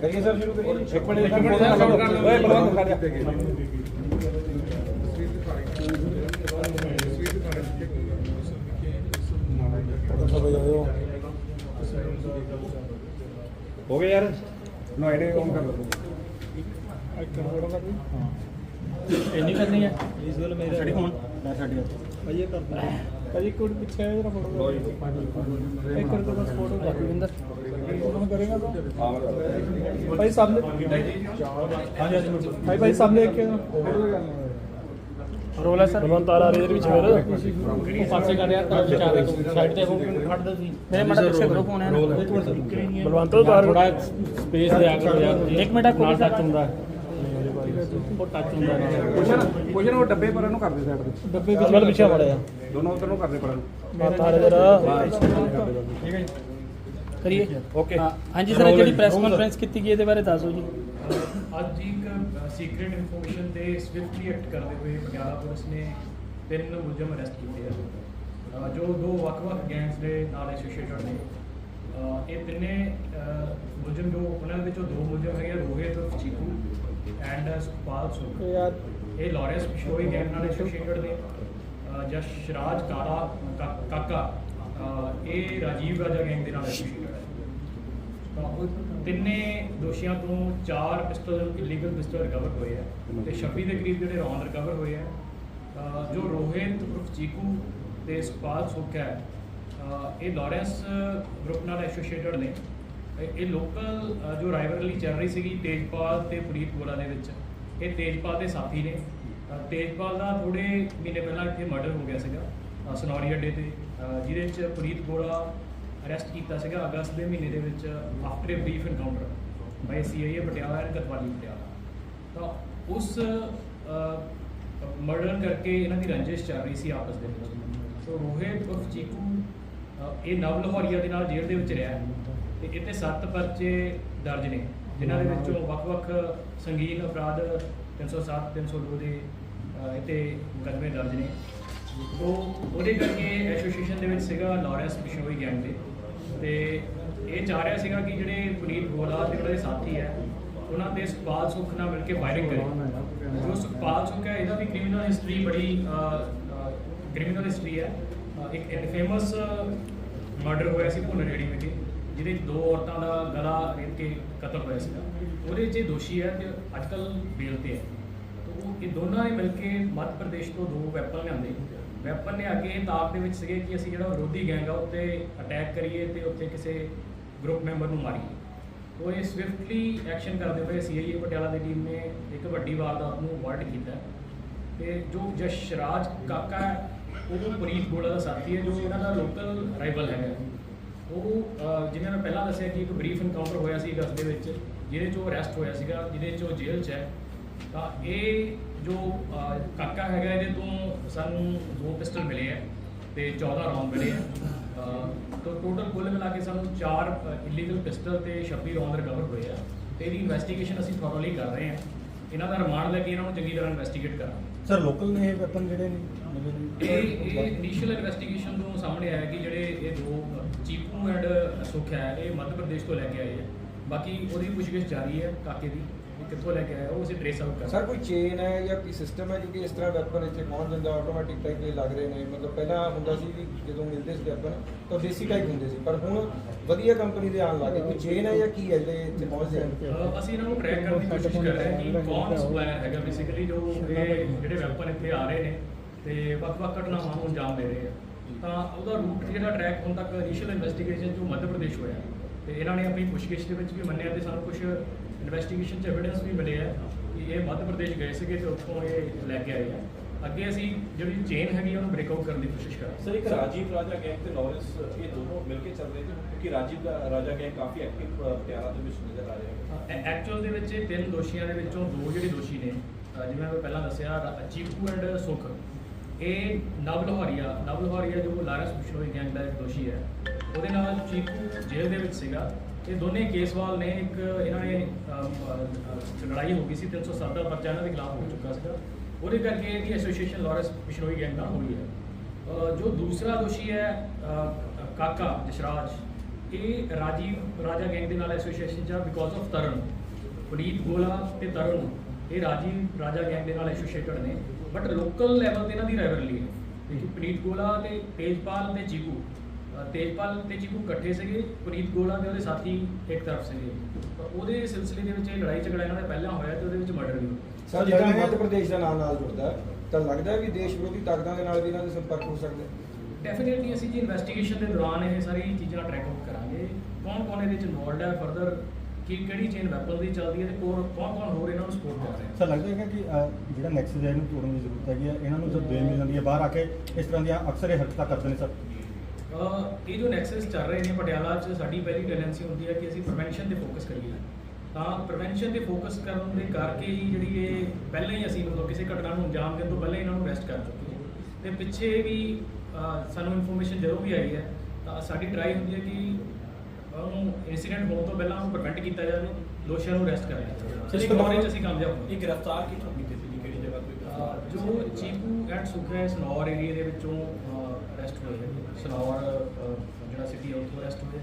ਕਰੀਏ ਸਰ ਸ਼ੁਰੂ ਕਰੀਏ। ਇੱਕ ਮਿੰਟ ਇੱਕ ਮਿੰਟ ਸਰ। ਓਏ ਕਰ ਕੀਤੇ ਗਏ ਹੋ ਗਿਆ ਯਾਰ। ਨਾ ਇਹਨੇ ਔਨ ਕਰ ਲਓ। ਇੰਨੀ ਕਰਨੀ ਹੈ? ਇਸ ਗੱਲ ਮੇਰੇ। ਛੱਡੀ ਫੋਨ ਮੈਂ ਛੱਡ ਗਿਆ ਭਾਈ ਇਹ ਕਰ ਦਿਓ ਭਾਈ ਇੱਕ ਮਿੰਟ ਪਿੱਛੇ ਆ ਜਰਾ ਫੋਟੋ ਇੱਕ ਮਿੰਟ ਬਸ ਫੋਟੋ ਕਰ ਵਿੰਦਰ ਫੋਟੋ ਕਰੇਗਾ ਤਾਂ? ਭਾਈ ਸਾਹਮਣੇ ਹਾਂਜੀ ਹਾਂਜੀ ਭਾਈ ਭਾਈ ਸਾਹਮਣੇ ਇੱਕ ਰੋਲਾ ਸਰ। ਬਲਵੰਤ ਆ ਰਿਹਾ ਇਹਦੇ ਵਿੱਚ ਫਿਰ। ਉਹ ਪਾਸੇ ਕਰ ਰਿਹਾ ਤਾਂ ਵਿਚਾਰੇ ਸਾਈਡ ਤੇ ਫੋਨ ਖੜ ਦੋ ਤੁਸੀਂ ਮੇਰੇ ਮੜਾ ਪਿੱਛੇ ਕਰੋ ਫੋਨ ਹੈ। ਬਲਵੰਤ ਤਾਂ ਥੋੜਾ ਸਪੇਸ ਦਿਆ ਕਰੋ ਯਾਰ। ਇੱਕ ਮਿੰਟ ਨਾਲ ਟੱਚ ਹੁੰਦਾ। ਉਹ ਟੱਚ ਹੁੰਦਾ ਨਾਲ। ਕੁਸ਼ਨ ਕੁਸ਼ਨ ਉਹ ਡੱਬੇ ਪਰ ਇਹਨੂੰ ਕਰ ਦੇ ਸਾਈਡ ਤੇ। ਡੱਬੇ ਵਿੱਚ ਪਿੱਛੇ ਮੜਿਆ ਦੋਨੋਂ ਉਧਰ ਨੂੰ ਕਰ ਦੇ ਪਰ ਤਾਰੇ ਜਰਾ। ਠੀਕ ਹੈ ਕਰੀਏ? ਓਕੇ। ਹਾਂਜੀ ਸਰ ਜਿਹੜੀ ਪ੍ਰੈਸ ਕਾਨਫਰੰਸ ਕੀਤੀ ਗਈ ਇਹਦੇ ਬਾਰੇ ਦੱਸੋ ਜੀ। ਅੱਜ ਇੱਕ ਸੀਕ੍ਰੀਟ ਇਨਫੋਰਮੇਸ਼ਨ ਤੇ ਸਵਿਫਟਲੀ ਐਕਟ ਕਰਦੇ ਹੋਏ ਪਟਿਆਲਾ ਪੁਲਿਸ ਨੇ ਤਿੰਨ ਮੁਲਜ਼ਮ ਅਰੈਸਟ ਕੀਤੇ ਆ। ਜੋ ਦੋ ਵੱਖ-ਵੱਖ ਗੈਂਗਸ ਦੇ ਨਾਲ ਐਸੋਸੀਏਟਡ ਨੇ। ਇਹ ਤਿੰਨੇ ਮੁਲਜ਼ਮ ਜੋ ਉਹਨਾਂ ਦੇ ਵਿੱਚੋਂ ਦੋ ਮੁਲਜ਼ਮ ਹੈਗੇ ਰੋਹਿਤ ਚੀਕੂ ਐਂਡ ਸੁਖਪਾਲ ਸੁਖ। ਯਾਰ ਇਹ ਲਾਰੈਂਸ ਪਿਸ਼ੋਈ ਗੈਂਗ ਨਾਲ ਐਸੋਸੀਏਟਡ ਨੇ ਜਸ਼ ਰਾਜ ਕਾਲਾ ਕਾਕਾ ਇਹ ਰਾਜੀਵ ਰਾਜਾ ਗੈਂਗ ਦੇ ਨਾਲ ਐਸੋਸੀਏਟਡ ਹੈ। ਤਾਂ ਉਹ ਤਿੰਨੇ ਦੋਸ਼ੀਆਂ ਤੋਂ ਚਾਰ ਪਿਸਟਲ ਇਲੀਗਲ ਪਿਸਟਲ ਰਿਕਵਰ ਹੋਏ ਆ ਤੇ 26 ਦੇ ਕਰੀਬ ਜਿਹੜੇ ਰੌਂਦ ਰਿਕਵਰ ਹੋਏ ਆ। ਜੋ ਰੋਹਿਤ ਉਰਫ ਚੀਕੂ ਤੇ ਸੁਪਾਲ ਸੁੱਖ ਹੈ ਇਹ ਲਾਰੈਂਸ ਗਰੁੱਪ ਨਾਲ ਐਸੋਸੀਏਟਡ ਨੇ। ਇਹ- ਲੋਕਲ ਜੋ ਰਾਈਵਲਰੀ ਚੱਲ ਰਹੀ ਸੀਗੀ ਤੇਜਪਾਲ ਤੇ ਪ੍ਰੀਤ ਗੋਰਾ ਦੇ ਵਿੱਚ, ਇਹ ਤੇਜਪਾਲ ਦੇ ਸਾਥੀ ਨੇ। ਤੇਜਪਾਲ ਦਾ ਥੋੜੇ ਮਹੀਨੇ ਪਹਿਲਾਂ ਇੱਥੇ ਮਰਡਰ ਹੋ ਗਿਆ ਸੀਗਾ, ਅਹ ਸਨੌਰੀ ਅੱਡੇ ਤੇ। ਜਿਹਦੇ ਵਿੱਚ ਪ੍ਰੀਤ ਗੋਲਾ ਅਰੈਸਟ ਕੀਤਾ ਸੀਗਾ ਅਗਸਤ ਦੇ ਮਹੀਨੇ ਦੇ ਵਿੱਚ after a brief encounter by CIA Patiala and Kotwali Patiala. ਤਾਂ ਉਸ ਮਰਡਰ ਕਰਕੇ ਇਹਨਾਂ ਦੀ ਰੰਜਿਸ਼ ਚੱਲ ਰਹੀ ਸੀ ਆਪਸ ਦੇ ਵਿੱਚ। ਸੋ ਰੋਹਿਤ ਉਰਫ ਚੀਕੂ ਇਹ ਨਵ ਲਾਹੌਰੀਆ ਦੇ ਨਾਲ ਜੇਲ੍ਹ ਦੇ ਵਿੱਚ ਰਿਹਾ ਤੇ ਇੱਥੇ ਸੱਤ ਪਰਚੇ ਦਰਜ ਨੇ, ਜਿਨ੍ਹਾਂ ਦੇ ਵਿੱਚੋਂ ਵੱਖ-ਵੱਖ ਸੰਗੀਨ ਅਪਰਾਧ 307 302 ਦੇ ਇੱਥੇ ਮੁਕੱਦਮੇ ਦਰਜ ਨੇ। ਉਹ, ਉਹਦੇ ਕਰਕੇ ਐਸੋਸੀਏਸ਼ਨ ਦੇ ਵਿੱਚ ਸੀਗਾ ਲਾਰੈਂਸ ਬਿਸ਼ੋਈ ਗੈਂਗ ਦੇ। ਤੇ ਇਹ ਚਾਹ ਰਿਹਾ ਸੀਗਾ ਕਿ ਜਿਹੜੇ ਪੁਨੀਤ ਗੋਲਾ ਤੇ ਉਹਦੇ ਸਾਥੀ ਹੈ, ਉਹਨਾਂ ਦੇ ਸੁਖਪਾਲ ਸੁੱਖ ਨਾਲ ਮਿਲ ਕੇ ਫਾਇਰਿੰਗ ਕਰੇ। ਜੋ ਸੁਖਪਾਲ ਸੁੱਖ ਹੈ, ਇਹਦਾ ਵੀ ਕ੍ਰਿਮੀਨਲ ਹਿਸਟਰੀ ਬੜੀ ਕ੍ਰਿਮੀਨਲ ਹਿਸਟਰੀ ਹੈ। ਇੱਕ ਇਨਫੇਮਸ ਮਰਡਰ ਹੋਇਆ ਸੀ ਭੁੰਨ ਰੇੜੀ ਵਿਖੇ ਜਿਹਦੇ 'ਚ ਦੋ ਔਰਤਾਂ ਦਾ ਗਲਾ ਰੇਤ ਕੇ ਕਤਲ ਹੋਇਆ ਸੀਗਾ। ਉਹਦੇ 'ਚ ਇਹ ਦੋਸ਼ੀ ਹੈ ਤੇ ਅੱਜਕੱਲ ਬੇਲ ਤੇ ਹੈ। ਤੋ ਉਹ ਇਹ ਦੋਨਾਂ ਨੇ ਮਿਲ ਕੇ ਮੱਧ ਪ੍ਰਦੇਸ਼ ਤੋਂ ਦੋ ਵੈਪਨ ਲਿਆਂਦੇ। ਵੈਪਨ ਲਿਆ ਕੇ ਤਾਕ ਦੇ ਵਿੱਚ ਸੀਗੇ ਕਿ ਅਸੀਂ ਜਿਹੜਾ ਵਿਰੋਧੀ ਗੈਂਗ ਆ, ਉੱਤੇ ਅਟੈਕ ਕਰੀਏ ਤੇ ਉੱਥੇ ਕਿਸੇ ਗਰੁੱਪ ਮੈਂਬਰ ਨੂੰ ਮਾਰੀਏ। ਉਹ ਇਹ ਸਵਿਫਟਲੀ ਐਕਸ਼ਨ ਕਰਦੇ ਹੋਏ ਸੀਆਈਏ ਪਟਿਆਲਾ ਦੀ ਟੀਮ ਨੇ ਇੱਕ ਵੱਡੀ ਵਾਰਦਾਤ ਨੂੰ ਵਰਟ ਕੀਤਾ। ਤੇ ਜੋ ਜਸ਼ਰਾਜ ਕਾਕਾ ਹੈ ਉਹ ਪ੍ਰੀਤ ਗੋਲਾ ਦਾ ਸਾਥੀ ਹੈ ਜੋ ਇਹਨਾਂ ਦਾ ਲੋਕਲ ਰਾਈਵਲ ਹੈਗਾ। ਉਹ ਅਹ, ਜਿਵੇਂ ਮੈਂ ਪਹਿਲਾਂ ਦੱਸਿਆ ਕਿ ਇੱਕ ਬਰੀਫ ਇਨਕਾਊਂਟਰ ਹੋਇਆ ਸੀ ਅਗਸਤ ਦੇ ਵਿੱਚ ਜਿਹਦੇ 'ਚ ਉਹ ਅਰੈਸਟ ਹੋਇਆ ਸੀਗਾ ਜਿਹਦੇ 'ਚ ਉਹ ਜੇਲ੍ਹ 'ਚ ਹੈ। ਤਾਂ ਇਹ ਜੋ ਕਾਕਾ ਹੈਗਾ ਇਹਦੇ ਤੋਂ ਸਾਨੂੰ ਦੋ ਪਿਸਟਲ ਮਿਲੇ ਆ ਤੇ 14 ਰੌਂਦ ਮਿਲੇ ਆ। ਤਾਂ ਟੋਟਲ ਕੁੱਲ ਮਿਲਾ ਕੇ ਸਾਨੂੰ ਚਾਰ ਇਲੀਗਲ ਪਿਸਟਲ ਤੇ 26 ਰੌਂਦ ਰਿਕਵਰ ਹੋਏ ਆ। ਤੇ ਇਹਦੀ ਇਨਵੈਸਟੀਗੇਸ਼ਨ ਅਸੀਂ ਥੋਰਲੀ ਕਰ ਰਹੇ ਹਾਂ। ਇਹਨਾਂ ਦਾ ਰਿਮਾਂਡ ਲੈ ਕੇ ਇਹਨਾਂ ਨੂੰ ਚੰਗੀ ਤਰ੍ਹਾਂ ਇਨਵੈਸਟੀਗੇਟ ਕਰਾਂਗੇ। ਸਰ ਲੋਕਲ ਨੇ ਇਹ ਵੈਪਨ ਜਿਹੜੇ ਨੇ ਨਵੇਂ ਨੇ? ਇਹ ਇਹ ਇਨੀਸ਼ੀਅਲ ਇਨਵੈਸਟੀਗੇਸ਼ਨ ਤੋਂ ਸਾਹਮਣੇ ਆਇਆ ਕਿ ਜਿਹੜੇ ਇਹ ਦੋ ਚੀਪੂ ਐਂਡ ਸੁਖ ਹੈ ਇਹ ਮੱਧ ਪ੍ਰਦੇਸ਼ ਤੋਂ ਲੈ ਕੇ ਆਏ ਹੈ ਬਾਕੀ ਉਹਦੀ ਪੁੱਛਗਿੱਛ ਜਾਰੀ ਹੈ ਕਾਕੇ ਦੀ। ਇਹ ਕਿੱਥੋਂ ਲੈ ਕੇ ਆਇਆ ਉਹ ਅਸੀਂ ਟ੍ਰੇਸ ਆਊਟ ਕਰ ਸਰ ਕੋਈ ਚੇਨ ਹੈ ਜਾਂ ਕੋਈ ਸਿਸਟਮ ਹੈ ਕਿਉਂਕਿ ਇਸ ਤਰ੍ਹਾਂ ਵੈਪਨ ਇੱਥੇ ਪਹੁੰਚ ਜਾਂਦਾ ਆਟੋਮੈਟਿਕ ਟਾਈਪ ਦੇ ਲੱਗ ਰਹੇ ਨੇ। ਮਤਲਬ ਪਹਿਲਾਂ ਹੁੰਦਾ ਸੀ ਵੀ ਜਦੋਂ ਮਿਲਦੇ ਸੀ ਵੈਪਨ ਤਾਂ ਦੇਸੀ ਟਾਈਪ ਹੁੰਦੇ ਸੀ। ਪਰ ਹੁਣ ਵਧੀਆ ਕੰਪਨੀ ਦੇ ਆਉਣ ਲੱਗੇ ਕੋਈ ਚੇਨ ਹੈ ਜਾਂ ਕੀ ਹੈ ਜਿਹੜੇ ਇੱਥੇ ਪਹੁੰਚਦੇ ਹਨ ਅਸੀਂ ਇਹਨਾਂ ਨੂੰ ਟਰੈਕ ਕਰਨ ਦੀ ਕੋਸ਼ਿਸ਼ ਕਰ ਰਹੇ ਹਾਂ ਕਿ ਕੌਣ ਸਪਲਾਇਰ ਹੈਗਾ ਬੇਸਿਕਲੀ ਜੋ ਇਹ ਜਿਹੜੇ ਵੈਪਨ ਇੱਥੇ ਆ ਰਹੇ ਨੇ ਤੇ ਵੱਖ-ਵੱਖ ਘਟਨਾਵਾਂ ਨੂੰ ਅੰਜਾਮ ਦੇ ਰਹੇ ਆ। ਤਾਂ ਉਹਦਾ ਰੂਟ ਜਿਹੜਾ ਟਰੈਕ ਹੁਣ ਤੱਕ ਇਨੀਸ਼ੀਅਲ ਇਨਵੈਸਟੀਗੇਸ਼ਨ ਜੋ ਮੱਧ ਪ੍ਰਦੇਸ਼ ਹੋਇਆ। ਤੇ ਇਹਨਾਂ ਨੇ ਆਪਣੀ ਪੁੱਛਗਿੱਛ ਦੇ ਵਿੱਚ ਵੀ ਮੰਨਿਆ ਤੇ ਸਾਨੂੰ ਕੁਝ ਇਨਵੈਸਟੀਗੇਸ਼ਨ ਚ ਐਵੀਡੈਂਸ ਵੀ ਮਿਲੇ ਆ ਕਿ ਇਹ ਮੱਧ ਪ੍ਰਦੇਸ਼ ਗਏ ਸੀਗੇ ਤੇ ਉੱਥੋਂ ਇਹ ਲੈ ਕੇ ਆਏ ਆ। ਅੱਗੇ ਅਸੀਂ ਜਿਹੜੀ ਚੇਨ ਹੈਗੀ ਉਹਨੂੰ ਬ੍ਰੇਕ ਆਊਟ ਕਰਨ ਦੀ ਕੋਸ਼ਿਸ਼ ਕਰਾਂਗੇ। ਸਰ ਇੱਕ ਰਾਜੀਵ ਰਾਜਾ ਗੈਂਗ ਤੇ ਲਾਰੈਂਸ ਇਹ ਦੋਨੋਂ ਮਿਲ ਕੇ ਚੱਲ ਰਹੇ ਨੇ ਕਿਉਂਕਿ ਰਾਜੀਵ ਦਾ ਰਾਜਾ ਗੈਂਗ ਕਾਫੀ ਐਕਟਿਵ ਪਟਿਆਲਾ ਦੇ ਵਿੱਚ ਨਜ਼ਰ ਆ ਰਿਹਾ ਹੈ। ਐਕਚੁਅਲ ਦੇ ਵਿੱਚ ਇਹ ਤਿੰਨ ਦੋਸ਼ੀਆਂ ਦੇ ਵਿੱਚੋਂ ਦੋ ਜਿਹੜੇ ਦੋਸ਼ੀ ਨੇ ਜਿਵੇਂ ਮੈਂ ਪਹਿਲਾਂ ਦੱਸਿਆ ਚੀਕੂ ਐਂਡ ਸੁਖ। ਇਹ ਨਵ ਲਾਹੌਰੀਆ ਨਵ ਲਾਹੌਰੀਆ ਜੋ ਲਾਰੈਂਸ ਬਿਸ਼ਨੋਈ ਗੈਂਗ ਦਾ ਇੱਕ ਦੋਸ਼ੀ ਹੈ ਉਹਦੇ ਨਾਲ ਚੀਕੂ ਜੇਲ੍ਹ ਦੇ ਵਿੱਚ ਸੀਗਾ। ਇਹ ਦੋਨੇ ਕੇਸਵਾਲ ਨੇ ਇੱਕ ਇਹਨਾਂ ਨੇ ਲੜਾਈ ਹੋ ਗਈ ਸੀ 307 ਦਾ ਪਰਚਾ ਇਹਨਾਂ ਦੇ ਖਿਲਾਫ ਹੋ ਚੁੱਕਾ ਸੀਗਾ। ਉਹਦੇ ਕਰਕੇ ਇਹਦੀ ਐਸੋਸੀਏਸ਼ਨ ਲਾਰੈਂਸ ਬਿਸ਼ਨੋਈ ਗੈਂਗ ਨਾਲ ਹੋਈ ਹੈ। ਜੋ ਦੂਸਰਾ ਦੋਸ਼ੀ ਹੈ ਕਾਕਾ ਜਸ਼ਰਾਜ, ਇਹ ਰਾਜੀਵ, ਰਾਜਾ ਗੈਂਗ ਦੇ ਨਾਲ ਐਸੋਸੀਏਸ਼ਨ ਚ ਬਿਕੋਜ਼ ਆਫ ਤਰਨ। ਪੁਨੀਤ ਗੋਲਾ ਤੇ ਤਰਨ, ਇਹ ਰਾਜੀਵ, ਰਾਜਾ ਗੈਂਗ ਦੇ ਨਾਲ ਐਸੋਸੀਏਟਡ ਨੇ। ਬਟ ਲੋਕਲ ਲੈਵਲ ਤੇ ਇਹਨਾਂ ਦੀ ਰਾਈਵਲਰੀ ਹੈ। ਕਿਉਂਕਿ ਪੁਨੀਤ ਗੋਲਾ ਤੇ ਤੇਜਪਾਲ ਤੇ ਚੀਕੂ। ਤੇਜਪਾਲ ਤੇ ਚੀਕੂ ਇਕੱਠੇ ਸੀਗੇ ਪੁਨੀਤ ਗੋਲਾ ਤੇ ਉਹਦੇ ਸਾਥੀ ਇੱਕ ਤਰਫ ਸੀਗੇ। ਤਾਂ ਉਹਦੇ ਸਿਲਸਿਲੇ ਦੇ ਵਿੱਚ ਇਹ ਲੜਾਈ ਝਗੜਾ ਇਹਨਾਂ ਦਾ ਪਹਿਲਾਂ ਹੋਇਆ ਤੇ ਉਹਦੇ ਵਿੱਚ ਮਰਡਰ ਵੀ ਹੋਇਆ। ਸਰ ਜਿੱਦਾਂ ਮੱਧ ਪ੍ਰਦੇਸ਼ ਦਾ ਨਾਮ ਨਾਲ ਜੁੜਦਾ ਹੈ, ਤਾਂ ਲੱਗਦਾ ਹੈ ਵੀ ਦੇਸ਼ ਵਿਰੋਧੀ ਤਾਕਤਾਂ ਦੇ ਨਾਲ ਵੀ ਇਹਨਾਂ ਦੇ ਸੰਪਰਕ ਹੋ ਸਕਦੇ ਡੈਫੀਨਿਟਲੀ ਅਸੀਂ ਜੀ ਇਨਵੈਸਟੀਗੇਸ਼ਨ ਦੇ ਦੌਰਾਨ ਇਹ ਸਾਰੀ ਚੀਜ਼ਾਂ ਟਰੈਕ ਆਊਟ ਕਰਾਂਗੇ। ਕੌਣ ਕੌਣ ਇਹਦੇ ਵਿੱਚ ਇਨਵੋਲਡ ਹੈ ਫਰਦਰ ਕਿ ਕਿਹੜੀ ਚੇਨ ਵੈਪਨ ਦੀ ਚੱਲਦੀ ਹੈ ਤੇ ਕੌਣ ਕੌਣ ਕੌਣ ਹੋਰ ਇਹਨਾਂ ਨੂੰ ਸਪੋਰਟ ਕਰ ਰਿਹਾ ਸਰ ਲੱਗਦਾ ਹੈਗਾ ਕਿ ਜਿਹੜਾ ਨੈਕਸਸ ਹੈ ਇਹਨੂੰ ਤੋੜਨ ਦੀ ਜ਼ਰੂਰਤ ਹੈਗੀ ਹੈ ਇਹਨਾਂ ਨੂੰ ਜਦ ਬੇਲ ਮਿਲ ਜਾਂਦੀ ਹੈ। ਬਾਹਰ ਆ ਕੇ ਇਸ ਤਰ੍ਹਾਂ ਦੀਆਂ ਅਕਸਰ ਇਹ ਹਰਕਤਾਂ ਕਰਦੇ ਨੇ ਸਰ। ਇਹ ਜੋ ਨੈਕਸਸ ਚੱਲ ਰਹੇ ਨੇ ਪਟਿਆਲਾ 'ਚ ਸਾਡੀ ਪਹਿਲੀ ਟੈਂਡੈਂਸੀ ਹੁੰਦੀ ਹੈ ਕਿ ਅਸੀਂ ਪ੍ਰੀਵੈਂਸ਼ਨ ਤੇ ਫੋਕਸ ਕਰੀਏ। ਤਾਂ ਪ੍ਰੀਵੈਂਸ਼ਨ ਤੇ ਫੋਕਸ ਕਰਨ ਦੇ ਕਰਕੇ ਹੀ ਜਿਹੜੀ ਇਹ ਪਹਿਲਾਂ ਹੀ ਅਸੀਂ ਮਤਲਬ ਕਿਸੇ ਘਟਨਾ ਨੂੰ ਅੰਜਾਮ ਦੇਣ ਤੋਂ ਪਹਿਲਾਂ ਹੀ ਇਹਨਾਂ ਨੂੰ ਅਰੈਸਟ ਕਰ ਚੁੱਕੇ ਹਾਂ। ਤੇ ਪਿੱਛੇ ਵੀ ਸਾਨੂੰ ਇਨਫੋਰਮੇਸ਼ਨ ਜਦੋਂ ਵੀ ਆਈ ਹੈ ਤਾਂ ਸਾਡੀ ਟਰਾਈ ਹੁੰਦੀ ਹੈ ਕਿ ਉਹਨੂੰ ਇਨਸੀਡੈਂਟ ਹੋਣ ਤੋਂ ਪਹਿਲਾਂ ਉਹਨੂੰ ਪ੍ਰੀਵੈਂਟ ਕੀਤਾ ਜਾਵੇ ਦੋਸ਼ੀਆਂ ਨੂੰ ਅਰੈਸਟ ਕਰ ਲਿਆ ਜਾਵੇ। ਇਸ ਮਾਮਲੇ 'ਚ ਅਸੀਂ ਕਾਮਯਾਬ ਹੋਏ। ਇਹ ਗ੍ਰਿਫਤਾਰ ਕੀਤੀ ਸੀ ਕਿਹੜੀ ਜਗ੍ਹਾ ਤੋਂ ਅਹ ਜੋ ਚੀਕੂ ਐਂਡ ਸੁਖੇ ਸਨੌਰ ਏਰੀਆ ਦੇ ਵਿੱਚੋਂ ਅਰੈਸਟ ਹੋਏ ਹੈ ਸਨੌਰ ਜਿਹੜਾ ਸਿਟੀ ਉੱਥੋਂ ਅਰੈਸਟ ਹੋਏ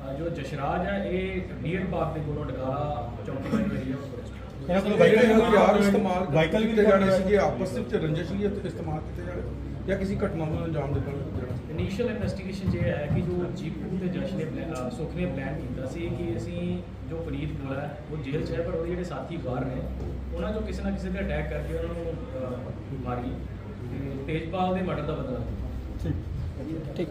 ਅਹ, ਜੋ ਜਸ਼ਰਾਜ ਹੈ ਇਹ ਡੀਅਰ ਪਾਰਕ ਦੇ ਕੋਲੋਂ ਡਕਾਲਾ ਚੌਕੀ ਵਾਲੀ ਏਰੀਆ arrest ਹੋਏ। ਇਹਨਾਂ ਕੋਲ ਜਿਹੜੇ ਵਾਹੀਕਲ ਹਥਿਆਰ ਇਸਤੇਮਾਲ ਵਾਹੀਕਲ ਵੀ ਕੀਤੇ ਜਾਣੇ ਸੀਗੇ? ਆਪਸ ਵਿੱਚ ਰੰਜਿਸ਼ ਲਈ ਇਸਤੇਮਾਲ ਕੀਤੇ ਜਾਣੇ ਜਾਂ ਕਿਸੇ ਘਟਨਾ ਨੂੰ ਅੰਜਾਮ ਦਿੱਤਾ ਜਾਣਾ ਇਨੀਸ਼ੀਅਲ ਇਨਵੈਸਟੀਗੇਸ਼ਨ ਇਹ ਹੈ ਕਿ ਜੋ ਚੀਕੂ ਤੇ ਜਸ਼ ਨੇ ਸੁਖ ਨੇ ਪਲਾਨ ਕੀਤਾ ਸੀ ਕਿ ਜੋ ਪੁਨੀਤ ਗੋਲਾ ਹੈ ਉਹ ਜੇਲ੍ਹ 'ਚ ਹੈ ਪਰ ਉਹਦੇ ਜਿਹੜੇ ਸਾਥੀ ਬਾਹਰ ਨੇ ਉਹਨਾਂ ਚੋਂ ਕਿਸੇ ਨਾ ਕਿਸੇ ਤੇ ਅਟੈਕ ਕਰਕੇ ਉਹਨਾਂ ਨੂੰ ਅਹ, ਮਾਰੀ। ਤੇ ਤੇਜਪਾਲ ਦੇ ਮਰਡਰ ਦਾ ਬਦਲਾ ਲਿਆ। ਠੀਕ। ਠੀਕ।